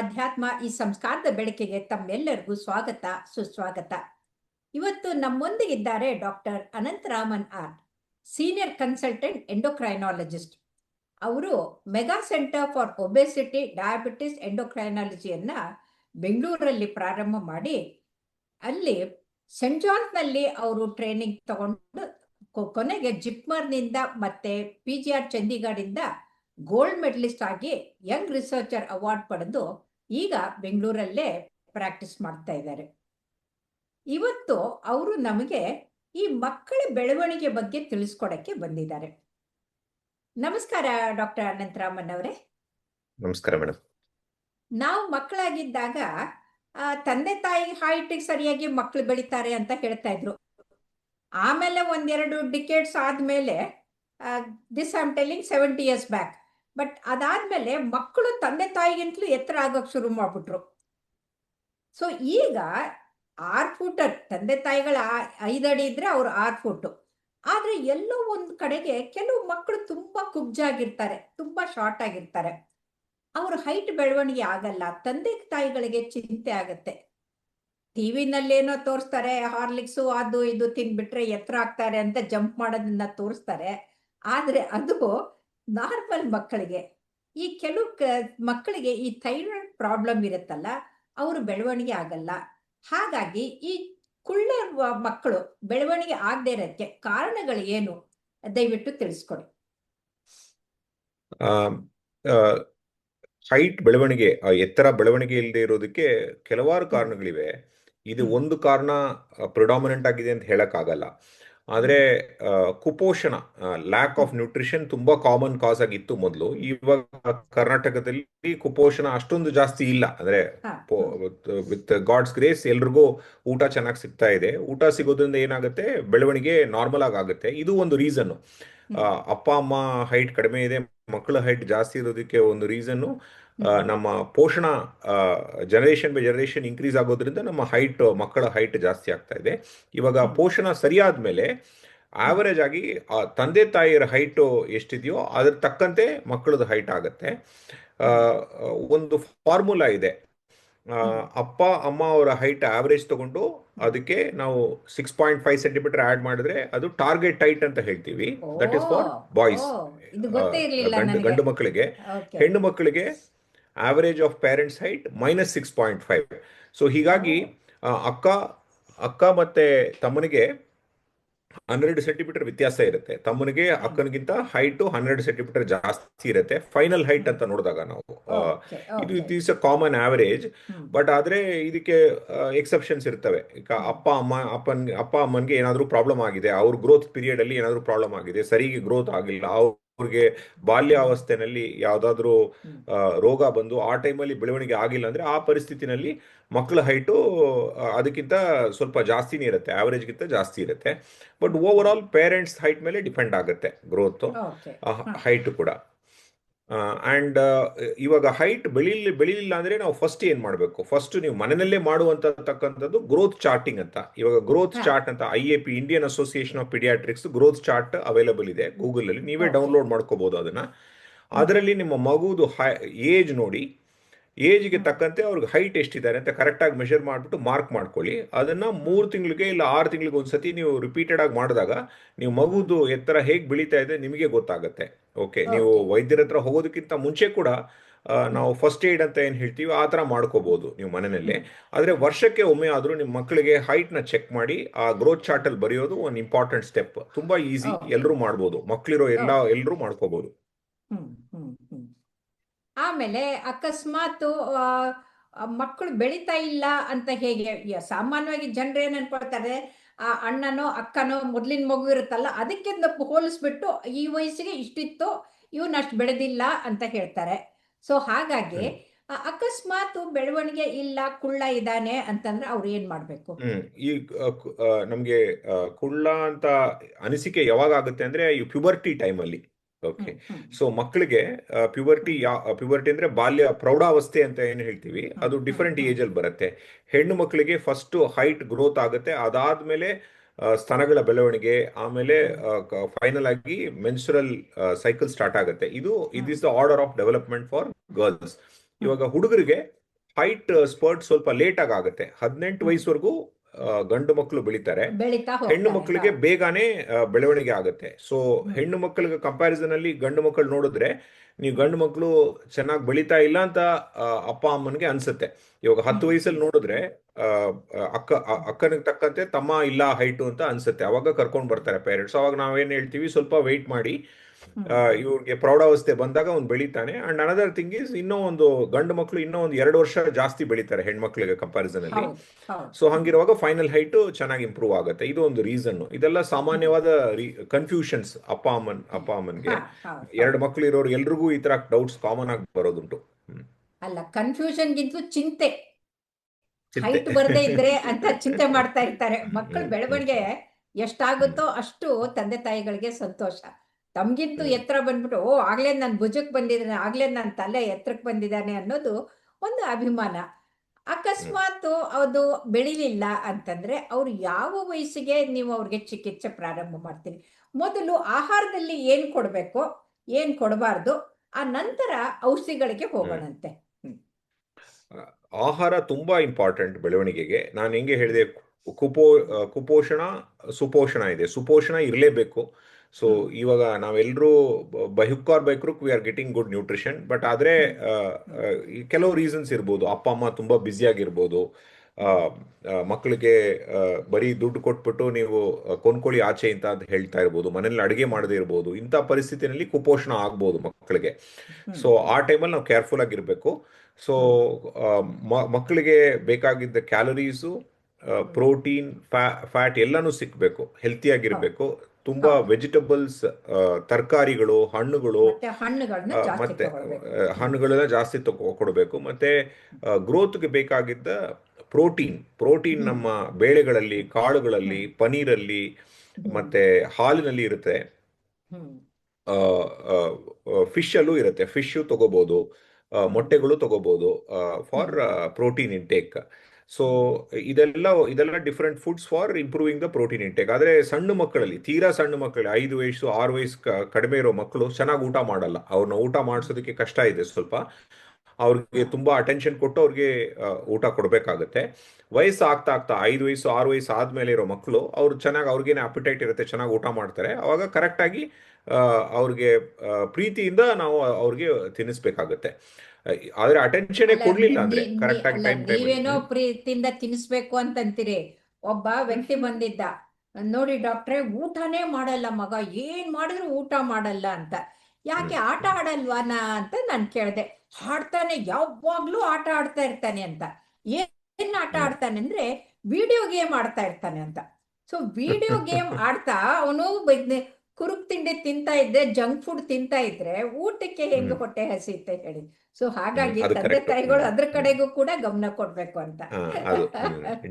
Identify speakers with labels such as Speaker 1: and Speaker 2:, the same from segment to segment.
Speaker 1: ಅಧ್ಯಾತ್ಮ ಈ ಸಂಸ್ಕಾರದ ಬೆಳಕಿಗೆ ತಮ್ಮೆಲ್ಲರಿಗೂ ಸ್ವಾಗತ, ಸುಸ್ವಾಗತ. ಇವತ್ತು ನಮ್ಮೊಂದಿಗಿದ್ದಾರೆ doctor Anantharaman R, senior consultant endocrinologist. ಅವರು mega centre for obesity, diabetes, ಎಂಡೋಕ್ರೈನಾಲಜಿಯನ್ನ ಬೆಂಗಳೂರಲ್ಲಿ ಪ್ರಾರಂಭ ಮಾಡಿ, ಅಲ್ಲಿ ಸೆಂಟ್ ಜಾನ್ಸ್ನಲ್ಲಿ ಅವರು ಟ್ರೈನಿಂಗ್ ತಗೊಂಡು ಕೊನೆಗೆ ಜಿಪ್ಮರ್ನಿಂದ ಮತ್ತೆ ಪಿ ಜಿ ಆರ್ ಚಂಡೀಗಢಿಂದ ಗೋಲ್ಡ್ ಮೆಡಲಿಸ್ಟ್ ಆಗಿ ಯಂಗ್ ರಿಸರ್ಚರ್ ಅವಾರ್ಡ್ ಪಡೆದು ಈಗ ಬೆಂಗಳೂರಲ್ಲೇ ಪ್ರಾಕ್ಟೀಸ್ ಮಾಡ್ತಾ ಇದ್ದಾರೆ. ಇವತ್ತು ಅವರು ನಮಗೆ ಈ ಮಕ್ಕಳ ಬೆಳವಣಿಗೆ ಬಗ್ಗೆ ತಿಳಿಸ್ಕೊಡಕ್ಕೆ ಬಂದಿದ್ದಾರೆ. ನಮಸ್ಕಾರ ಡಾಕ್ಟರ್ ಅನಂತರಾಮನ್ ಅವರೇ.
Speaker 2: ನಮಸ್ಕಾರ ಮೇಡಮ್
Speaker 1: ನಾವು ಮಕ್ಕಳಾಗಿದ್ದಾಗ ತಂದೆ ತಾಯಿ ಹೈಟಿಗೆ ಸರಿಯಾಗಿ ಮಕ್ಕಳು ಬೆಳಿತಾರೆ ಅಂತ ಹೇಳ್ತಾ ಇದ್ರು. ಆಮೇಲೆ ಒಂದೆರಡು ಡಿಕೇಟ್ಸ್ ಆದ್ಮೇಲೆ this I'm telling seventy years back but ಅದಾದ್ಮೇಲೆ ಮಕ್ಕಳು ತಂದೆ ತಾಯಿಗಿಂತಲೂ ಎತ್ತರ ಆಗೋಕೆ ಶುರು ಮಾಡ್ಬಿಟ್ರು. ಸೊ ಈಗ ಆರ್ ಫೂಟರ್ ತಂದೆ ತಾಯಿಗಳ ಐದಡಿ ಇದ್ರೆ ಅವ್ರು ಆರ್ ಫೂಟು. ಆದ್ರೆ ಎಲ್ಲೋ ಒಂದು ಕಡೆಗೆ ಕೆಲವು ಮಕ್ಕಳು ತುಂಬಾ ಕುಬ್ಜಾಗಿರ್ತಾರೆ, ತುಂಬಾ ಶಾರ್ಟ್ ಆಗಿರ್ತಾರೆ. ಅವ್ರ ಹೈಟ್ ಬೆಳವಣಿಗೆ ಆಗಲ್ಲ, ತಂದೆ ತಾಯಿಗಳಿಗೆ ಚಿಂತೆ ಆಗತ್ತೆ. ಟಿವಿನಲ್ಲೇನೋ ತೋರಿಸ್ತಾರೆ, ಹಾರ್ಲಿಕ್ಸು ಅದು ಇದು ತಿನ್ಬಿಟ್ರೆ ಎತ್ತರ ಆಗ್ತಾರೆ ಅಂತ ಜಂಪ್ ಮಾಡೋದನ್ನ ತೋರಿಸ್ತಾರೆ. ಆದ್ರೆ ಅದು ನಾರ್ಮಲ್ ಮಕ್ಕಳಿಗೆ ಈ ಕೆಲವು ಕ- ಮಕ್ಕಳಿಗೆ ಈ ಥೈರಾಯ್ಡ್ ಪ್ರಾಬ್ಲಮ್ ಇರುತ್ತಲ್ಲ ಅವರು ಬೆಳವಣಿಗೆ ಆಗಲ್ಲ. ಹಾಗಾಗಿ ಈ ಕುಳ್ಳ ಮಕ್ಕಳು ಬೆಳವಣಿಗೆ ಆಗದೆ ಇರೋಕ್ಕೆ ಕಾರಣಗಳು ಏನು? ದಯವಿಟ್ಟು ತಿಳಿಸ್ಕೊಡಿ.
Speaker 2: ಹೈಟ್ ಬೆಳವಣಿಗೆ ಆ ಎತ್ತರ ಬೆಳವಣಿಗೆ ಇಲ್ಲದೆ ಇರೋದಕ್ಕೆ ಕೆಲವಾರು ಕಾರಣಗಳಿವೆ. ಇದು ಒಂದು ಕಾರಣ ಪ್ರಿಡಾಮಿನೆಂಟ್ ಆಗಿದೆ ಅಂತ ಹೇಳಕ್ಕಾಗಲ್ಲ. ಆದ್ರೆ ಕುಪೋಷಣ ಲ್ಯಾಕ್ ಆಫ್ ನ್ಯೂಟ್ರಿಷನ್ ತುಂಬಾ ಕಾಮನ್ ಕಾಸ್ ಆಗಿತ್ತು ಮೊದಲು. ಇವಾಗ ಕರ್ನಾಟಕದಲ್ಲಿ ಕುಪೋಷಣ ಅಷ್ಟೊಂದು ಜಾಸ್ತಿ ಇಲ್ಲ. ಅಂದ್ರೆ ವಿತ್ ಗಾಡ್ಸ್ ಗ್ರೇಸ್ ಎಲ್ರಿಗೂ ಊಟ ಚೆನ್ನಾಗಿ ಸಿಗ್ತಾ ಇದೆ. ಊಟ ಸಿಗೋದ್ರಿಂದ ಏನಾಗುತ್ತೆ? ಬೆಳವಣಿಗೆ ನಾರ್ಮಲ್ ಆಗಿ ಆಗುತ್ತೆ. ಇದು ಒಂದು ರೀಸನ್ ಅಪ್ಪ ಅಮ್ಮ ಹೈಟ್ ಕಡಿಮೆ ಇದೆ ಮಕ್ಕಳ ಹೈಟ್ ಜಾಸ್ತಿ ಇರೋದಕ್ಕೆ ಒಂದು ರೀಸನ್ನು ನಮ್ಮ ಪೋಷಣ ಜನರೇಷನ್ ಬೈ ಜನರೇಷನ್ ಇನ್ಕ್ರೀಸ್ ಆಗೋದ್ರಿಂದ ನಮ್ಮ ಹೈಟ್ ಮಕ್ಕಳ ಹೈಟ್ ಜಾಸ್ತಿ ಆಗ್ತಾ ಇದೆ. ಇವಾಗ. ಪೋಷಣ ಸರಿಯಾದ ಮೇಲೆ ಆವರೇಜ್ ಆಗಿ ತಂದೆ ತಾಯಿಯರ ಹೈಟ್ ಎಷ್ಟಿದೆಯೋ ಅದ್ರ ತಕ್ಕಂತೆ ಮಕ್ಕಳದ ಹೈಟ್ ಆಗುತ್ತೆ. ಒಂದು ಫಾರ್ಮುಲಾ ಇದೆ. ಅಪ್ಪ ಅಮ್ಮ ಅವರ ಹೈಟ್ ಆವರೇಜ್ ತಗೊಂಡು ಅದಕ್ಕೆ ನಾವು six point five centimetre add ಮಾಡಿದ್ರೆ ಅದು ಟಾರ್ಗೆಟ್ ಹೈಟ್ ಅಂತ ಹೇಳ್ತೀವಿ. ದಟ್ ಇಸ್ ಫಾರ್ ಬಾಯ್ಸ್ ಗಂಡು ಮಕ್ಕಳಿಗೆ. ಹೆಣ್ಣು ಮಕ್ಕಳಿಗೆ average of parents height minus six point five so ಹೀಗಾಗಿ ಅಕ್ಕ ಅಕ್ಕ ಮತ್ತೆ ತಮ್ಮನಿಗೆ ಹನ್ನೆರಡು ಸೆಂಟಿಮೀಟರ್ ವ್ಯತ್ಯಾಸ ಇರುತ್ತೆ. ತಮ್ಮನಿಗೆ ಅಕ್ಕನಿಗಿಂತ ಹೈಟ್ ಹನ್ನೆರಡು ಸೆಂಟಿಮೀಟರ್ ಜಾಸ್ತಿ ಇರುತ್ತೆ. ಫೈನಲ್ ಹೈಟ್ ಅಂತ ನೋಡಿದಾಗ ನಾವು. ಇದು it is a common average but ಆದ್ರೆ ಇದಕ್ಕೆ ಎಕ್ಸೆಪ್ಷನ್ಸ್ ಇರ್ತವೆ. ಈಗ ಅಪ್ಪ ಅಮ್ಮ ಅಪ್ಪನ್ ಅಪ್ಪ ಅಮ್ಮನ್ಗೆ ಏನಾದರೂ ಪ್ರಾಬ್ಲಮ್ ಆಗಿದೆ. ಅವ್ರ ಗ್ರೋತ್ ಪೀರಿಯಡ್ ಅಲ್ಲಿ ಏನಾದರೂ ಪ್ರಾಬ್ಲಮ್ ಆಗಿದೆ. ಸರಿಗೆ ಗ್ರೋತ್ ಆಗಿಲ್ಲ. ಅವ್ರಿಗೆ ಬಾಲ್ಯಾವಸ್ಥೆನಲ್ಲಿ ಯಾವ್ದಾದ್ರು ರೋಗ ಬಂದು ಆ ಟೈಮಲ್ಲಿ ಬೆಳವಣಿಗೆ ಆಗಿಲ್ಲ ಅಂದ್ರೆ ಆ ಪರಿಸ್ಥಿತಿನಲ್ಲಿ ಮಕ್ಕಳ ಹೈಟು ಅದಕ್ಕಿಂತ ಸ್ವಲ್ಪ ಜಾಸ್ತಿನೇ ಇರುತ್ತೆ ಆವರೇಜ್ಗಿಂತ ಜಾಸ್ತಿ ಇರುತ್ತೆ. But over all parents height ಮೇಲೆ ಡಿಪೆಂಡ್ ಆಗುತ್ತೆ ಗ್ರೋತ್ ಹೈಟ್ ಕೂಡ. ಅಂಡ್ ಇವಾಗ ಹೈಟ್ ಬೆಳಿಲಿ ಬೆಳಿಲಿಲ್ಲ ಅಂದ್ರೆ ನಾವು ಫಸ್ಟ್ ಏನು ಮಾಡಬೇಕು? ಫಸ್ಟ್ ನೀವು ಮನೆಯಲ್ಲೇ ಮಾಡುವಂತ ತಕ್ಕಂಥದ್ದು ಗ್ರೋತ್ ಚಾರ್ಟಿಂಗ್ ಅಂತ. ಇವಾಗ ಗ್ರೋತ್
Speaker 1: ಹಾ.
Speaker 2: ಚಾರ್ಟ್ ಅಂತ I A P Indian association of paediatrics growth chart available ಇದೆ. ಗೂಗಲಲ್ಲಿ ನೀವೇ ಡೌನ್ಲೋಡ್ ಮಾಡ್ಕೋಬಹುದು ಅದನ್ನ. ಅದರಲ್ಲಿ ನಿಮ್ಮ ಮಗುದು ಏಜ್ ನೋಡಿ ಏಜ್ಗೆ ತಕ್ಕಂತೆ ಅವ್ರಿಗೆ ಹೈಟ್ ಎಷ್ಟಿದ್ದಾರೆ ಅಂತ ಕರೆಕ್ಟಾಗಿ ಮೆಷರ್ ಮಾಡಿಬಿಟ್ಟು ಮಾರ್ಕ್ ಮಾಡ್ಕೊಳ್ಳಿ. ಅದನ್ನ ಮೂರು ತಿಂಗಳಿಗೆ ಇಲ್ಲ ಆರು ತಿಂಗಳಿಗೆ ಒಂದು ಸತಿ ನೀವು ರಿಪೀಟೆಡ್ ಆಗಿ ಮಾಡಿದಾಗ ನೀವು ಮಗುದು ಎತ್ತರ ಹೇಗೆ ಬೆಳೀತಾ ಇದೆ ನಿಮಗೆ ಗೊತ್ತಾಗುತ್ತೆ. ಓಕೆ ನೀವು. ವೈದ್ಯರ ಹತ್ರ ಹೋಗೋದಕ್ಕಿಂತ ಮುಂಚೆ ಕೂಡ ನಾವು ಫಸ್ಟ್ ಏಡ್ ಅಂತ ಏನು ಹೇಳ್ತೀವಿ ಆ ಥರ ಮಾಡ್ಕೋಬೋದು ನೀವು ಮನೆಯಲ್ಲಿ. ಆದರೆ ವರ್ಷಕ್ಕೆ ಒಮ್ಮೆ ಆದರೂ ನಿಮ್ಮ ಮಕ್ಕಳಿಗೆ ಹೈಟ್ನ ಚೆಕ್ ಮಾಡಿ ಆ ಗ್ರೋತ್ ಚಾರ್ಟಲ್ಲಿ ಬರೆಯೋದು ಒಂದು ಇಂಪಾರ್ಟೆಂಟ್ ಸ್ಟೆಪ್ ತುಂಬಾ ಈಸಿ. ಎಲ್ಲರೂ ಮಾಡ್ಬೋದು. ಮಕ್ಕಳಿರೋ ಎಲ್ಲ ಎಲ್ಲರೂ
Speaker 1: ಹ್ಮ್ ಆಮೇಲೆ ಅಕಸ್ಮಾತ್ ಮಕ್ಕಳು ಬೆಳೀತಾ ಇಲ್ಲ ಅಂತ ಹೇಗೆ ಸಾಮಾನ್ಯವಾಗಿ ಜನರು ಏನ್ ಅನ್ಕೊಳ್ತಾರೆ ಆ ಅಣ್ಣನೋ ಅಕ್ಕನೋ ಮೊದ್ಲಿನ ಮಗು ಇರುತ್ತಲ್ಲ ಅದಕ್ಕೆ ಹೋಲಿಸ್ಬಿಟ್ಟು ಈ ವಯಸ್ಸಿಗೆ ಇಷ್ಟಿತ್ತು ಇವನ್ ಅಷ್ಟು ಬೆಳೆದಿಲ್ಲ ಅಂತ ಹೇಳ್ತಾರೆ. ಸೊ ಹಾಗಾಗಿ ಅಕಸ್ಮಾತ್ ಬೆಳವಣಿಗೆ ಇಲ್ಲ ಕುಳ್ಳ ಇದ್ದಾನೆ ಅಂತಂದ್ರೆ ಅವ್ರು ಏನ್ ಮಾಡ್ಬೇಕು?
Speaker 2: ಈ ನಮ್ಗೆ ಕುಳ್ಳ ಅಂತ ಅನಿಸಿಕೆ ಯಾವಾಗ ಆಗುತ್ತೆ ಅಂದ್ರೆ ಈ ಪ್ಯುಬರ್ಟಿ ಟೈಮಲ್ಲಿ ಓಕೆ. ಸೊ ಮಕ್ಕಳಿಗೆ ಪ್ಯೂವರ್ಟಿ ಯಾ ಪ್ಯುಬರ್ಟಿ ಅಂದ್ರೆ ಬಾಲ್ಯ ಪ್ರೌಢಾವಸ್ಥೆ ಅಂತ ಏನು ಹೇಳ್ತೀವಿ? ಅದು ಡಿಫರೆಂಟ್. ಏಜ್ ಅಲ್ಲಿ ಬರುತ್ತೆ. ಹೆಣ್ಣು ಮಕ್ಕಳಿಗೆ ಫಸ್ಟ್ ಹೈಟ್ ಗ್ರೋತ್ ಆಗುತ್ತೆ. ಅದಾದ್ಮೇಲೆ ಸ್ಥಾನಗಳ ಸ್ತನಗಳ ಬೆಳವಣಿಗೆ ಆಮೇಲೆ ಫೈನಲ್ ಆಗಿ ಮೆನ್ಸುರಲ್ ಸೈಕಲ್ ಸ್ಟಾರ್ಟ್ ಆಗುತ್ತೆ. ಇದು it is the order of development for girls ಇವಾಗ ಹುಡುಗರಿಗೆ ಹೈಟ್ ಸ್ಪರ್ಟ್ ಸ್ವಲ್ಪ ಲೇಟ್ ಆಗಿ ಆಗುತ್ತೆ. ಹದಿನೆಂಟು. ವಯಸ್ಸುವರೆಗೂ ಗಂಡು ಮಕ್ಕಳು ಬೆಳೀತಾರೆ. ಹೆಣ್ಣು ಮಕ್ಕಳಿಗೆ ಬೇಗನೆ ಬೆಳವಣಿಗೆ ಆಗುತ್ತೆ. ಸೊ ಹೆಣ್ಣು ಮಕ್ಕಳಿಗೆ ಕಂಪ್ಯಾರಿಸನ್ ಅಲ್ಲಿ ಗಂಡು ಮಕ್ಕಳು ನೋಡಿದ್ರೆ ನೀವು ಗಂಡು ಮಕ್ಕಳು ಚೆನ್ನಾಗಿ ಬೆಳಿತಾ ಇಲ್ಲ ಅಂತ ಅಪ್ಪ ಅಮ್ಮನಿಗೆ ಅನ್ಸುತ್ತೆ. ಇವಾಗ ಹತ್ತು. ವಯಸ್ಸಲ್ಲಿ ನೋಡಿದ್ರೆ ಅಕ್ಕ ಅಕ್ಕನಿಗೆ ತಕ್ಕಂತೆ ತಮ್ಮ ಇಲ್ಲ ಹೈಟು ಅಂತ ಅನ್ಸುತ್ತೆ. ಅವಾಗ ಕರ್ಕೊಂಡು ಬರ್ತಾರೆ ಪೇರೆಂಟ್ಸ್ ಅವಾಗ ನಾವೇನು ಹೇಳ್ತೀವಿ? ಸ್ವಲ್ಪ ವೆಯ್ಟ್ ಮಾಡಿ ಇವ್ರಿಗೆ ಪ್ರೌಢಾವಸ್ಥೆ ಬಂದಾಗ ಅವ್ನು ಬೆಳಿತಾನೆ. ಅಂಡ್ ಅನದರ್ ಥಿಂಗ್ ಇಸ್ ಇನ್ನೂ ಒಂದು ಗಂಡು ಮಕ್ಕಳು ಇನ್ನೂ ಒಂದು ಎರಡು ವರ್ಷ ಜಾಸ್ತಿ ಬೆಳಿತಾರೆ ಹೆಣ್ಮಕ್ಳಿಗೆ ಕಂಪ್ಯಾರಿಸನ್ ಅಲ್ಲಿ. ಸೊ ಹಂಗಿರುವಾಗ ಫೈನಲ್ ಹೈಟ್ ಚೆನ್ನಾಗಿ ಇಂಪ್ರೂವ್ ಆಗುತ್ತೆ. ಇದು ಒಂದು ರೀಸನ್ ಇದೆಲ್ಲ ಸಾಮಾನ್ಯವಾದ ಕನ್ಫ್ಯೂಷನ್ಸ್ ಅಪ್ಪ ಅಮ್ಮನ್ ಅಪ್ಪ ಅಮ್ಮನ್ಗೆ. ಎರಡು. ಮಕ್ಕಳು ಇರೋರು ಎಲ್ರಿಗೂ ಈ ತರ ಡೌಟ್ಸ್ ಕಾಮನ್ ಆಗಿ ಬರೋದುಂಟು.
Speaker 1: ಅಲ್ಲ ಕನ್ಫ್ಯೂಷನ್ ಗಿಂತ
Speaker 2: ಚಿಂತೆ.
Speaker 1: ಹೈಟ್ ಬರದೇ ಇದ್ರೆ ಅಂತ ಚಿಂತೆ ಮಾಡ್ತಾ ಇರ್ತಾರೆ. ಮಕ್ಕಳ ಬೆಳವಣಿಗೆ ಎಷ್ಟಾಗುತ್ತೋ ಅಷ್ಟು ತಂದೆ ತಾಯಿಗಳಿಗೆ ಸಂತೋಷ. ತಮ್ಗಿಂತೂ. ಎತ್ತರ ಬಂದ್ಬಿಟ್ಟು ಓ ಆಗ್ಲೇ ನನ್ ಭುಜಕ್ ಬಂದಿದ್ದಾನೆ ಆಗ್ಲೇ ನನ್ನ ತಲೆ ಎತ್ತರಕ್ಕೆ ಬಂದಿದ್ದಾನೆ ಅನ್ನೋದು ಒಂದು ಅಭಿಮಾನ. ಅಕಸ್ಮಾತ್ ಅದು ಬೆಳಿಲಿಲ್ಲ ಅಂತಂದ್ರೆ ಅವ್ರು ಯಾವ ವಯಸ್ಸಿಗೆ ನೀವು ಅವ್ರಿಗೆ ಚಿಕಿತ್ಸೆ ಪ್ರಾರಂಭ ಮಾಡ್ತೀರಿ? ಮೊದಲು ಆಹಾರದಲ್ಲಿ ಏನ್ ಕೊಡ್ಬೇಕು ಏನ್ ಕೊಡಬಾರ್ದು ಆ ನಂತರ ಔಷಧಿಗಳಿಗೆ ಹೋಗೋಣಂತೆ.
Speaker 2: ಆಹಾರ ತುಂಬಾ ಇಂಪಾರ್ಟೆಂಟ್ ಬೆಳವಣಿಗೆಗೆ. ನಾನು ಹೆಂಗೆ ಹೇಳಿದೆ ಕುಪೋ ಕುಪೋಷಣ ಸುಪೋಷಣ ಇದೆ. ಸುಪೋಷಣ ಇರಲೇಬೇಕು. ಸೊ. ಇವಾಗ ನಾವೆಲ್ಲರೂ ಬಹಿಕ್ಕಾರ್ ಬೈಕ್ರುಕ್ we are getting good nutrition but ಆದ್ರೆ ಕೆಲವು ರೀಸನ್ಸ್ ಇರ್ಬೋದು. ಅಪ್ಪ ಅಮ್ಮ ತುಂಬಾ ಬ್ಯುಸಿಯಾಗಿರ್ಬೋದು ಮಕ್ಕಳಿಗೆ ಬರೀ ದುಡ್ಡು ಕೊಟ್ಬಿಟ್ಟು ನೀವು ಕೊನ್ಕೊಳ್ಳಿ ಕೊಂಡ್ಕೊಳ್ಳಿ ಆಚೆ ಅಂತ ಅಂತ ಹೇಳ್ತಾ ಇರ್ಬೋದು. ಮನೇಲಿ ಅಡುಗೆ ಮಾಡದೇ ಇರ್ಬೋದು. ಇಂಥ ಪರಿಸ್ಥಿತಿನಲ್ಲಿ ಕುಪೋಷಣ ಆಗ್ಬೋದು ಮಕ್ಕಳಿಗೆ. ಸೊ ಆ ಟೈಮಲ್ಲಿ ನಾವು ಕೇರ್ಫುಲ್ ಆಗಿರಬೇಕು. ಸೊ ಮಕ್ಕಳಿಗೆ ಬೇಕಾಗಿದ್ದ ಕ್ಯಾಲರೀಸು ಪ್ರೋಟೀನ್ ಫ್ಯಾಟ್ ಎಲ್ಲನೂ ಸಿಕ್ಕಬೇಕು ಹೆಲ್ತಿಯಾಗಿರ್ಬೇಕು ತುಂಬಾ. ವೆಜಿಟಬಲ್ಸ್ ತರಕಾರಿಗಳು ಹಣ್ಣುಗಳು
Speaker 1: ಮತ್ತೆ ಹಣ್ಣುಗಳನ್ನ ಜಾಸ್ತಿ
Speaker 2: ಕೊಡಬೇಕು. ಮತ್ತೆ ಗ್ರೋತ್ಗೆ ಬೇಕಾಗಿದ್ದ ಪ್ರೋಟೀನ್ ಪ್ರೋಟೀನ್ ನಮ್ಮ ಬೇಳೆಗಳಲ್ಲಿ ಕಾಳುಗಳಲ್ಲಿ ಪನೀರಲ್ಲಿ. ಮತ್ತೆ ಹಾಲಿನಲ್ಲಿ ಇರುತ್ತೆ. ಫಿಶ್ ಅಲ್ಲೂ ಇರುತ್ತೆ. ಫಿಶ್ ತಗೋಬಹುದು ಮೊಟ್ಟೆಗಳು ತಗೋಬಹುದು ಫಾರ್ ಪ್ರೋಟೀನ್ ಇಂಟೇಕ್ ಸೊ ಇದೆಲ್ಲ ಇದೆಲ್ಲ different foods for improving the protein intake ಆದರೆ ಸಣ್ಣ ಮಕ್ಕಳಲ್ಲಿ, ತೀರಾ ಸಣ್ಣ ಮಕ್ಕಳು ಐದು ವಯಸ್ಸು, ಆರು ವಯಸ್ಸು ಕಡಿಮೆ ಇರೋ ಮಕ್ಕಳು ಚೆನ್ನಾಗಿ ಊಟ ಮಾಡಲ್ಲ. ಅವ್ರನ್ನ ಊಟ ಮಾಡಿಸೋದಕ್ಕೆ ಕಷ್ಟ ಇದೆ ಸ್ವಲ್ಪ. ಅವ್ರಿಗೆ ತುಂಬಾ ಅಟೆನ್ಷನ್ ಕೊಟ್ಟು ಅವ್ರಿಗೆ ಊಟ ಕೊಡಬೇಕಾಗತ್ತೆ. ವಯಸ್ಸು ಆಗ್ತಾ ಆಗ್ತಾ, ಐದು ವಯಸ್ಸು, ಆರು ವಯಸ್ಸು ಆದಮೇಲೆ ಇರೋ ಮಕ್ಕಳು, ಅವ್ರು ಚೆನ್ನಾಗಿ, ಅವ್ರಿಗೇನೆ ಅಪಿಟೈಟ್ ಇರುತ್ತೆ, ಚೆನ್ನಾಗಿ ಊಟ ಮಾಡ್ತಾರೆ. ಅವಾಗ ಕರೆಕ್ಟಾಗಿ ಅವ್ರಿಗೆ ಪ್ರೀತಿಯಿಂದ ನಾವು ಅವ್ರಿಗೆ ತಿನ್ನಿಸ್ಬೇಕಾಗತ್ತೆ ಆದ್ರೆ ಅಟೆನ್ಷನ್ ಕೊಡ್ಲಿಲ್ಲ ಅಂದ್ರೆ ಕರೆಕ್ಟ್ ಆಗಿ ಟೈಮ್
Speaker 1: ನೀವೇನೋ ಪ್ರೀತಿಯಿಂದ ತಿನ್ನಿಸ್ಬೇಕು ಅಂತಂತೀರಿ. ಒಬ್ಬ ವ್ಯಕ್ತಿ ಬಂದಿದ್ದ. ನೋಡಿ ಡಾಕ್ಟ್ರೆ ಊಟನೇ ಮಾಡಲ್ಲ ಮಗ. ಏನ್ ಮಾಡಿದ್ರು ಊಟ ಮಾಡಲ್ಲ ಅಂತ. ಯಾಕೆ ಆಟ ಆಡಲ್ವಾನಾ ಅಂತ ನಾನು ಕೇಳ್ದೆ. ಆಡ್ತಾನೆ ಯಾವಾಗ್ಲೂ ಆಟ ಆಡ್ತಾ ಇರ್ತಾನೆ ಅಂತ. ಏನ್ ಆಟ. ಆಡ್ತಾನೆ ಅಂದ್ರೆ ವಿಡಿಯೋ ಗೇಮ್ ಆಡ್ತಾ ಇರ್ತಾನೆ ಅಂತ. ಸೊ ವಿಡಿಯೋ ಗೇಮ್ ಆಡ್ತಾ ಅವನು ಕುರುಕ್ ತಿಂಡಿ ತಿಂತಾ ಇದ್ರೆ ಜಂಕ್ ಫುಡ್ ತಿಂತಾ ಇದ್ರೆ ಊಟಕ್ಕೆ ಹೆಂಗ್. ಹೊಟ್ಟೆ ಹಸಿಯುತ್ತೆ ಹೇಳಿ. ಸೊ ಹಾಗಾಗಿ ತಂದೆ. ತಾಯಿಗಳು ಅದ್ರ ಕಡೆಗೂ ಕೂಡ ಗಮನ ಕೊಡ್ಬೇಕು ಅಂತ.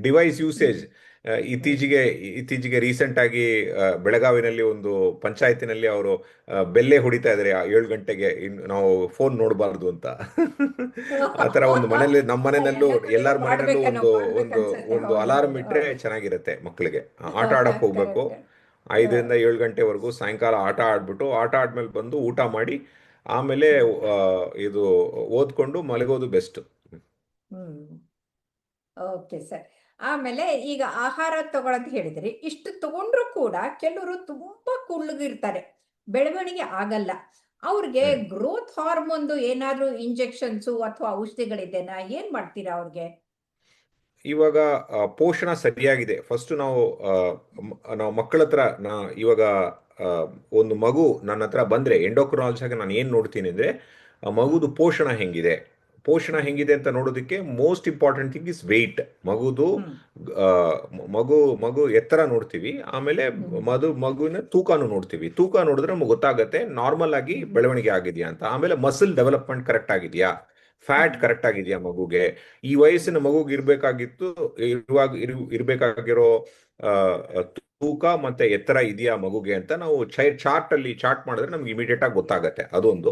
Speaker 2: Device usage. ಇತ್ತೀಚೆಗೆ ಇತ್ತೀಚೆಗೆ ರೀಸೆಂಟ್ ಆಗಿ ಬೆಳಗಾವಿನಲ್ಲಿ ಒಂದು ಪಂಚಾಯತಿನಲ್ಲಿ ಅವರು ಬೆಲ್ಲೆ ಹೊಡಿತಾ ಇದ್ದಾರೆ ಏಳು ಗಂಟೆಗೆ ನಾವು ಫೋನ್ ನೋಡಬಾರ್ದು ಅಂತ. ಆತರ ತರ ಒಂದು ಮನೇಲಿ ನಮ್ಮ ಮನೆಯಲ್ಲೂ
Speaker 1: ಎಲ್ಲ
Speaker 2: ಎಲ್ಲಾರ ಮನೆಯಲ್ಲೂ ಒಂದು ಒಂದು ಒಂದು ಅಲಾರ್ಮ್ ಇಟ್ರೆ ಚೆನ್ನಾಗಿರುತ್ತೆ ಮಕ್ಕಳಿಗೆ ಆಟ ಆಡಕ್ ಹೋಗ್ಬೇಕು. ಐದರಿಂದ ಏಳು ಗಂಟೆವರೆಗೂ ಸಾಯಂಕಾಲ ಆಟ ಆಡ್ಬಿಟ್ಟು ಆಟ ಆಡ್ಮೇಲೆ ಬಂದು ಊಟ ಮಾಡಿ ಆಮೇಲೆ ಇದು ಓದ್ಕೊಂಡು ಮಲಗೋದು ಬೆಸ್ಟ್.
Speaker 1: Okay sir. ಆಮೇಲೆ ಈಗ ಆಹಾರ ತಗೊಳ್ಳೋದು ಹೇಳಿದ್ರಿ. ಇಷ್ಟು ತಗೊಂಡ್ರು ಕೂಡ ಕೆಲವರು ತುಂಬಾ ಕುಳ್ಳಗಿರ್ತಾರೆ ಬೆಳವಣಿಗೆ ಆಗಲ್ಲ. ಅವ್ರಿಗೆ. ಗ್ರೋತ್ ಹಾರ್ಮೋನ್ದು ಏನಾದ್ರೂ ಇಂಜೆಕ್ಷನ್ಸು ಅಥವಾ ಔಷಧಿಗಳಿದೆನಾ? ಏನ್ ಮಾಡ್ತೀರಾ ಅವ್ರಿಗೆ?
Speaker 2: ಇವಾಗ ಪೋಷಣ ಸರಿಯಾಗಿದೆ. ಫಸ್ಟ್ ನಾವು ನಾವು ಮಕ್ಕಳ ಹತ್ರ ನಾ ಇವಾಗ ಒಂದು ಮಗು ನನ್ನ ಹತ್ರ ಬಂದ್ರೆ ಆಗ ನಾನು ಏನು ನೋಡ್ತೀನಿ ಅಂದರೆ ಆ ಮಗುದು ಪೋಷಣ ಹೆಂಗಿದೆ? ಪೋಷಣ ಹೆಂಗಿದೆ ಅಂತ ನೋಡೋದಕ್ಕೆ most important thing is weight ಮಗುದು ಮಗು ಮಗು ಎತ್ತರ ನೋಡ್ತೀವಿ. ಆಮೇಲೆ. ಮದು ಮಗುವಿನ ತೂಕನೂ ನೋಡ್ತೀವಿ. ತೂಕ ನೋಡಿದ್ರೆ ನಮ್ಗೆ ಗೊತ್ತಾಗುತ್ತೆ ನಾರ್ಮಲ್ ಆಗಿ ಬೆಳವಣಿಗೆ ಆಗಿದೆಯಾ ಅಂತ. ಆಮೇಲೆ ಮಸಲ್ ಡೆವಲಪ್ಮೆಂಟ್ ಕರೆಕ್ಟ್ ಆಗಿದೆಯಾ? ಫ್ಯಾಟ್ ಕರೆಕ್ಟ್ ಆಗಿದೆಯಾ ಮಗುಗೆ? ಈ ವಯಸ್ಸಿನ ಮಗುಗೆ ಇರ್ಬೇಕಾಗಿತ್ತು ಇರುವಾಗ ಇರು- ಇರ್ಬೇಕಾಗಿರೋ ತೂಕ ಮತ್ತೆ ಎತ್ತರ ಇದೆಯಾ ಮಗುಗೆ ಅಂತ ನಾವು ಚಾರ್ಟ್ ಅಲ್ಲಿ ಚಾರ್ಟ್ ಮಾಡಿದ್ರೆ ನಮ್ಗೆ ಇಮಿಡಿಯೇಟ್ ಆಗಿ ಗೊತ್ತಾಗತ್ತೆ ಅದೊಂದು.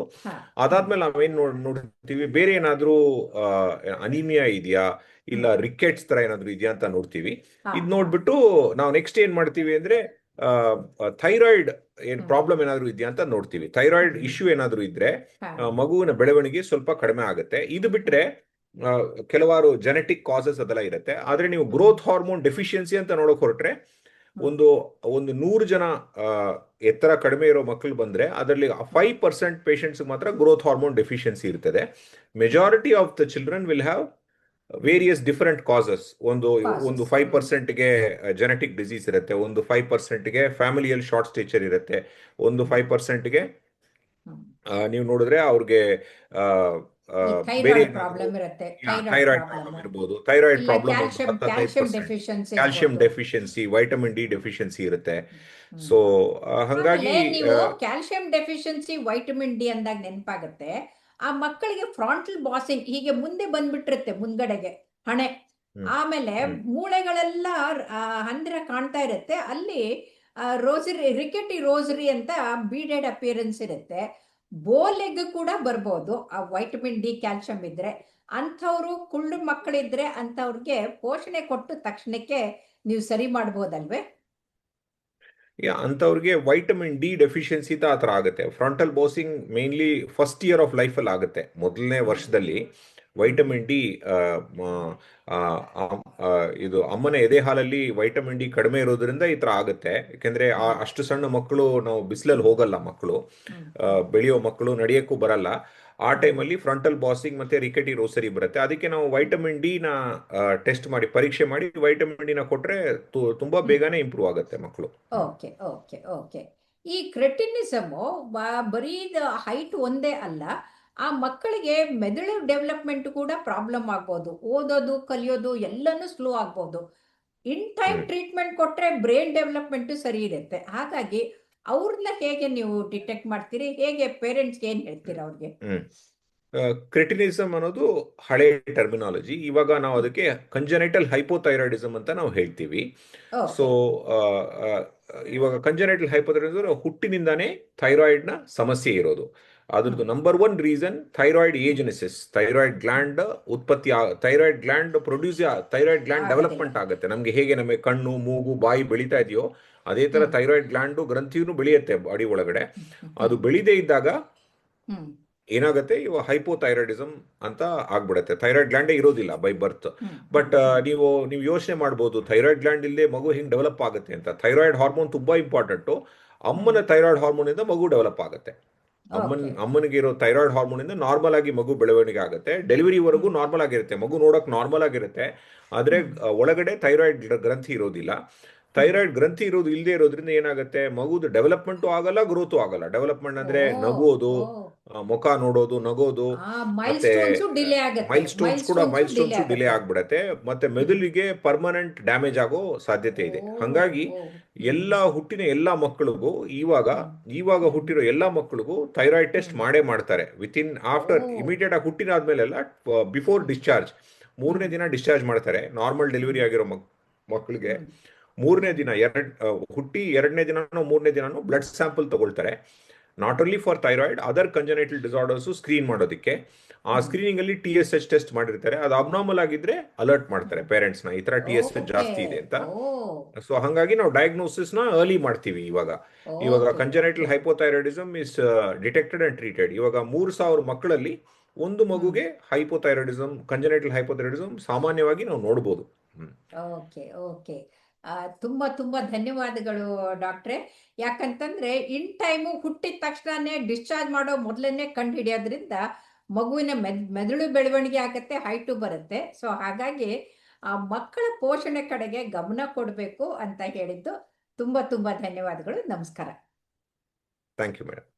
Speaker 2: ಅದಾದ್ಮೇಲೆ ನಾವೇನ್ ನೋಡ್ ನೋಡ್ತೀವಿ ಬೇರೆ ಏನಾದ್ರೂ ಅನಿಮಿಯಾ ಇದೆಯಾ ಇಲ್ಲ ರಿಕೆಟ್ಸ್ ತರ ಏನಾದ್ರು ಇದೆಯಾ ಅಂತ ನೋಡ್ತೀವಿ. ಇದ್ ನೋಡ್ಬಿಟ್ಟು ನಾವು ನೆಕ್ಸ್ಟ್ ಏನ್ ಮಾಡ್ತೀವಿ ಅಂದ್ರೆ ಥೈರಾಯ್ಡ್ ಏನ್ ಪ್ರಾಬ್ಲಮ್ ಏನಾದ್ರು ಇದೆಯಾ ಅಂತ ನೋಡ್ತೀವಿ. ಥೈರಾಯ್ಡ್ ಇಶ್ಯೂ ಏನಾದ್ರೂ ಇದ್ರೆ ಮಗುವಿನ ಬೆಳವಣಿಗೆ ಸ್ವಲ್ಪ ಕಡಿಮೆ ಆಗುತ್ತೆ. ಇದು ಬಿಟ್ರೆ ಕೆಲವಾರು ಜೆನೆಟಿಕ್ ಕಾಸಸ್ ಅದೆಲ್ಲ ಇರುತ್ತೆ. ಆದ್ರೆ ನೀವು ಗ್ರೋತ್ ಹಾರ್ಮೋನ್ ಡೆಫಿಷಿಯನ್ಸಿ ಅಂತ ನೋಡಕ್ ಹೊರಟ್ರೆ ಒಂದು ಒಂದು ನೂರು ಜನ ಎತ್ತರ ಕಡಿಮೆ ಇರೋ ಮಕ್ಕಳು ಬಂದ್ರೆ ಅದರಲ್ಲಿ ಫೈವ್ ಪರ್ಸೆಂಟ್ ಪೇಷಂಟ್ಸ್ ಮಾತ್ರ ಗ್ರೋತ್ ಹಾರ್ಮೋನ್ ಡೆಫಿಷಿಯನ್ಸಿ ಇರ್ತದೆ. Majority of the children will have various different causes ಒಂದು. ಒಂದು ಫೈವ್ ಪರ್ಸೆಂಟ್ಗೆ ಜೆನೆಟಿಕ್ ಡಿಸೀಸ್ ಇರುತ್ತೆ ಒಂದು ಫೈವ್ ಪರ್ಸೆಂಟ್ಗೆ ಫ್ಯಾಮಿಲಿಯಲ್ ಶಾರ್ಟ್ ಸ್ಟೇಚರ್ ಇರುತ್ತೆ ಒಂದು ಫೈವ್ ಪರ್ಸೆಂಟ್ಗೆ. ನೀವು ನೋಡಿದ್ರೆ ಅವ್ರಿಗೆ ಬೇರೆ
Speaker 1: ಥೈರಾಯ್ಡ್ ಪ್ರಾಬ್ಲಮ್
Speaker 2: ಇರ್ಬೋದು. Thyroid problem
Speaker 1: calcium deficiency
Speaker 2: vitamin D deficiency ಇರುತ್ತೆ. ಸೊ ಹಂಗಾಗಿ
Speaker 1: ಕ್ಯಾಲ್ಸಿಯಂ ಡೆಫಿಷಿಯನ್ಸಿ ವೈಟಮಿನ್ ಡಿ ಅಂದಾಗ ನೆನಪಾಗುತ್ತೆ. ಆ ಮಕ್ಕಳಿಗೆ ಫ್ರಾಂಟಲ್ ಬಾಸಿಂಗ್ ಹೀಗೆ ಮುಂದೆ ಬಂದ್ಬಿಟ್ಟಿರುತ್ತೆ ಮುಂದ್ಗಡೆಗೆ ಹಣೆ. ಆಮೇಲೆ ಮೂಳೆಗಳೆಲ್ಲ ಹಂದಿರ ಕಾಣ್ತಾ ಇರುತ್ತೆ. ಅಲ್ಲಿ ರೋಸರಿ ರಿಕೆಟಿ ರೋಸರಿ ಅಂತ ಬೀಡೆಡ್ ಅಪಿಯರೆನ್ಸ್ ಇರುತ್ತೆ. ಬೋಲೆಗ್ ಕೂಡ ಬರ್ಬೋದು ಆ ವೈಟಮಿನ್ ಡಿ ಕ್ಯಾಲ್ಸಿಯಂ ಇದ್ರೆ. ಅಂಥವ್ರು ಕುಳ್ಳು ಮಕ್ಕಳಿದ್ರೆ ಅಂಥವ್ರಿಗೆ ಪೋಷಣೆ ಕೊಟ್ಟು ತಕ್ಷಣಕ್ಕೆ ನೀವು ಸರಿ ಮಾಡ್ಬೋದಲ್ವೇ?
Speaker 2: ಯಾ ಅಂಥವ್ರಿಗೆ ವೈಟಮಿನ್ ಡಿ ಡೆಫಿಷಿಯನ್ಸಿ ಆ ಥರ ಆಗುತ್ತೆ. Frontal bossing mainly first year of ಲೈಫಲ್ಲಿ ಆಗುತ್ತೆ. ಮೊದಲನೇ ವರ್ಷದಲ್ಲಿ ವೈಟಮಿನ್ ಡಿ ಇದು ಅಮ್ಮನ ಎದೆ ಹಾಲಲ್ಲಿ ವೈಟಮಿನ್ ಡಿ ಕಡಿಮೆ ಇರೋದ್ರಿಂದ ಈ ಥರ ಆಗುತ್ತೆ. ಯಾಕೆಂದ್ರೆ ಆ ಅಷ್ಟು ಸಣ್ಣ ಮಕ್ಕಳು ನಾವು ಬಿಸಿಲಲ್ಲಿ ಹೋಗಲ್ಲ ಮಕ್ಕಳು. ಬೆಳೆಯೋ ಮಕ್ಕಳು ನಡೆಯಕ್ಕೂ ಬರಲ್ಲ. ಆ ಟೈಮಲ್ಲಿ ಫ್ರಂಟಲ್ ಬಾಸಿಂಗ್ ಮತ್ತೆ ರಿಕೆಟಿ ರೋಸರಿ ಬರುತ್ತೆ. ಅದಕ್ಕೆ ನಾವು ವೈಟಮಿನ್ ಡಿ ನ ಟೆಸ್ಟ್ ಮಾಡಿ ಪರೀಕ್ಷೆ ಮಾಡಿ ವೈಟಮಿನ್ ಡಿ ಕೊಟ್ಟರೆ ತುಂಬಾ ಬೇಗನೆ ಇಂಪ್ರೂವ್ ಆಗುತ್ತೆ ಮಕ್ಕಳು.
Speaker 1: Okay okay okay. ಈ ಕ್ರೆಟಿನಿಸಮು ಬರೀ ಹೈಟ್ ಒಂದೇ ಅಲ್ಲ ಆ ಮಕ್ಕಳಿಗೆ ಮೆದುಳು ಡೆವಲಪ್ಮೆಂಟ್ ಕೂಡ ಪ್ರಾಬ್ಲಮ್ ಆಗ್ಬೋದು. ಓದೋದು ಕಲಿಯೋದು ಎಲ್ಲನೂ ಸ್ಲೋ ಆಗ್ಬೋದು. ಇನ್ ಟೈಮ್ ಟ್ರೀಟ್ಮೆಂಟ್ ಕೊಟ್ರೆ ಬ್ರೈನ್ ಡೆವಲಪ್ಮೆಂಟು ಸರಿ ಇರುತ್ತೆ. ಹಾಗಾಗಿ ಅವ್ರನ್ನ ಹೇಗೆ ನೀವು ಡಿಟೆಕ್ಟ್ ಮಾಡ್ತೀರಿ? ಹೇಗೆ ಪೇರೆಂಟ್ಸ್ಗೆ ಏನ್ ಹೇಳ್ತೀರಾ ಅವ್ರಿಗೆ?
Speaker 2: ಕ್ರಿಟಿನಿಸಮ್ ಅನ್ನೋದು ಹಳೆ ಟರ್ಮಿನಾಲಜಿ ಇವಾಗ ನಾವು ಅದಕ್ಕೆ ಕಂಜನೈಟಲ್ ಹೈಪೋಥೈರಾಯ್ಡಿಸಮ್ ಅಂತ ನಾವು ಹೇಳ್ತೀವಿ. ಸೊ ಇವಾಗ ಕಂಜನೈಟಲ್ ಹೈಪೋಥೈರಾಯ್ಡಿಸಮ್ ಹುಟ್ಟಿನಿಂದಾನೇ ಥೈರಾಯ್ಡ್ನ ಸಮಸ್ಯೆ ಇರೋದು. ಅದ್ರದ್ದು number one reason thyroid agenesis thyroid gland ಉತ್ಪತ್ತಿ thyroid gland produce thyroid gland development ಆಗುತ್ತೆ. ನಮಗೆ ಹೇಗೆ ನಮಗೆ ಕಣ್ಣು ಮೂಗು ಬಾಯಿ ಬೆಳೀತಾ ಇದೆಯೋ ಅದೇ ತರ ಥೈರಾಯ್ಡ್ ಗ್ಲ್ಯಾಂಡ್ ಗ್ರಂಥಿಯೂ ಬೆಳೆಯುತ್ತೆ ಬಾಡಿ ಒಳಗಡೆ. ಅದು ಬೆಳಿದೇ ಇದ್ದಾಗ ಏನಾಗುತ್ತೆ? ಇವ ಹೈಪೋಥೈರಾಯ್ಡಿಸಮ್ ಅಂತ ಆಗ್ಬಿಡುತ್ತೆ. ಥೈರಾಯ್ಡ್ ಗ್ಲ್ಯಾಂಡೇ ಇರೋದಿಲ್ಲ ಬೈ ಬರ್ತ್ ಬಟ್ ನೀವು ನೀವು ಯೋಚನೆ ಮಾಡ್ಬೋದು ಥೈರಾಯ್ಡ್ ಗ್ಲ್ಯಾಂಡ್ ಇಲ್ಲದೆ ಮಗು ಹಿಂಗೆ ಡೆವಲಪ್ ಆಗುತ್ತೆ ಅಂತ. ಥೈರಾಯ್ಡ್ ಹಾರ್ಮೋನ್ ತುಂಬಾ ಇಂಪಾರ್ಟೆಂಟು ಅಮ್ಮನ ಥೈರಾಯ್ಡ್ ಹಾರ್ಮೋನ್ ಇಂದ ಮಗು ಡೆವಲಪ್ ಆಗುತ್ತೆ. ಅಮ್ಮನ್ ಅಮ್ಮನಿಗೆ ಇರೋ ಥೈರಾಯ್ಡ್ ಹಾರ್ಮೋನ್ ಇಂದ ನಾರ್ಮಲ್ ಆಗಿ ಮಗು ಬೆಳವಣಿಗೆ ಆಗುತ್ತೆ. ಡೆಲಿವರಿವರೆಗೂ ನಾರ್ಮಲ್ ಆಗಿರುತ್ತೆ. ಮಗು ನೋಡಕ್ ನಾರ್ಮಲ್ ಆಗಿರುತ್ತೆ. ಆದ್ರೆ ಒಳಗಡೆ ಥೈರಾಯ್ಡ್ ಗ್ರಂಥಿ ಇರೋದಿಲ್ಲ. ಥೈರಾಯ್ಡ್ ಗ್ರಂಥಿ ಇರೋದು ಇಲ್ಲದೆ ಇರೋದ್ರಿಂದ ಏನಾಗುತ್ತೆ? ಮಗುದು ಡೆವಲಪ್ಮೆಂಟು ಆಗಲ್ಲ ಗ್ರೋತು ಆಗಲ್ಲ. ಡೆವಲಪ್ಮೆಂಟ್ ಅಂದ್ರೆ ನಗೋದು ಮುಖ ನೋಡೋದು ನಗೋದು ಮತ್ತೆ ಮೈಲ್ ಸ್ಟೋನ್ಸ್ ಕೂಡ ಮೈಲ್ ಸ್ಟೋನ್ಸ್ ಡಿಲೇ. ಆಗ್ಬಿಡತ್ತೆ. ಮತ್ತೆ ಮೆದುಳಿಗೆ ಪರ್ಮನೆಂಟ್ ಡ್ಯಾಮೇಜ್ ಆಗೋ ಸಾಧ್ಯತೆ ಇದೆ. ಹಂಗಾಗಿ ಎಲ್ಲಾ ಹುಟ್ಟಿನ ಎಲ್ಲಾ ಮಕ್ಕಳಿಗೂ ಇವಾಗ ಇವಾಗ ಹುಟ್ಟಿರೋ ಎಲ್ಲಾ ಮಕ್ಕಳಿಗೂ ಥೈರಾಯ್ಡ್ ಟೆಸ್ಟ್ ಮಾಡೇ ಮಾಡ್ತಾರೆ. With in after. ಇಮಿಡಿಯೇಟ್ ಆಗಿ ಹುಟ್ಟಿನಾದ್ಮೇಲೆಲ್ಲ ಬಿಫೋರ್ ಡಿಸ್ಚಾರ್ಜ್ ಮೂರನೇ ದಿನ ಡಿಸ್ಚಾರ್ಜ್ ಮಾಡ್ತಾರೆ. ನಾರ್ಮಲ್ ಡೆಲಿವರಿ ಆಗಿರೋ ಮಕ್ ಮಕ್ಕಳಿಗೆ. ಮೂರನೇ ದಿನ ಎರಡ್ ಹುಟ್ಟಿ ಎರಡನೇ ದಿನನೋ ಮೂರನೇ ದಿನನೋ ಬ್ಲಡ್ ಸ್ಯಾಂಪಲ್ ತಗೊಳ್ತಾರೆ. Not only for thyroid other congenital disorders screen ಮಾಡೋದಕ್ಕೆ. ಆ ಸ್ಕ್ರೀನಿಂಗ್ ಅಲ್ಲಿ ಟಿ ಎಸ್ ಎಚ್ ಟೆಸ್ಟ್ ಮಾಡಿರ್ತಾರೆ. ಅದು ಅಬ್ನಾರ್ಮಲ್ ಆಗಿದ್ರೆ ಅಲರ್ಟ್ ಮಾಡ್ತಾರೆ ಪೇರೆಂಟ್ಸ್ನ. ಈ ತರ ಟಿ ಎಸ್ ಎಚ್ ಜಾಸ್ತಿ ಇದೆ ಅಂತ. ಸೊ ಹಂಗಾಗಿ ನಾವು ಡಯಾಗ್ನೋಸಿಸ್ನ ಅರ್ಲಿ ಮಾಡ್ತೀವಿ ಇವಾಗ. ಇವಾಗ. Congenital hypothyroidism is detected and treated ಇವಾಗ ಮೂರ್ ಸಾವಿರ ಮಕ್ಕಳಲ್ಲಿ ಒಂದು ಮಗುಗೆ ಹೈಪೋಥೈರಾಯ್ಡಿಸಮ್ ಕಂಜನೈಟಲ್ ಹೈಪೋಥೈರಾಯ್ಡಿಸಮ್ ಸಾಮಾನ್ಯವಾಗಿ ನಾವು ನೋಡಬಹುದು
Speaker 1: ಓಕೆ ಓಕೆ ಆ, ತುಂಬಾ, ತುಂಬ ಧನ್ಯವಾದಗಳು ಡಾಕ್ಟ್ರೆ. ಯಾಕಂತಂದ್ರೆ, ಇನ್ ಟೈಮು ಹುಟ್ಟಿದ ತಕ್ಷಣನೇ ಡಿಸ್ಚಾರ್ಜ್ ಮಾಡೋ ಮೊದಲನೇ ಕಂಡು ಹಿಡಿಯೋದ್ರಿಂದ ಮಗುವಿನ ಮೆದ್, ಮೆದುಳು ಬೆಳವಣಿಗೆ ಆಗತ್ತೆ, ಹೈಟು ಬರುತ್ತೆ. ಸೊ, ಹಾಗಾಗಿ ಆ ಮಕ್ಕಳ ಪೋಷಣೆ ಕಡೆಗೆ ಗಮನ ಕೊಡಬೇಕು ಅಂತ ಹೇಳಿದ್ದು ತುಂಬ ತುಂಬ ಧನ್ಯವಾದಗಳು. ನಮಸ್ಕಾರ.
Speaker 2: Thank you madam.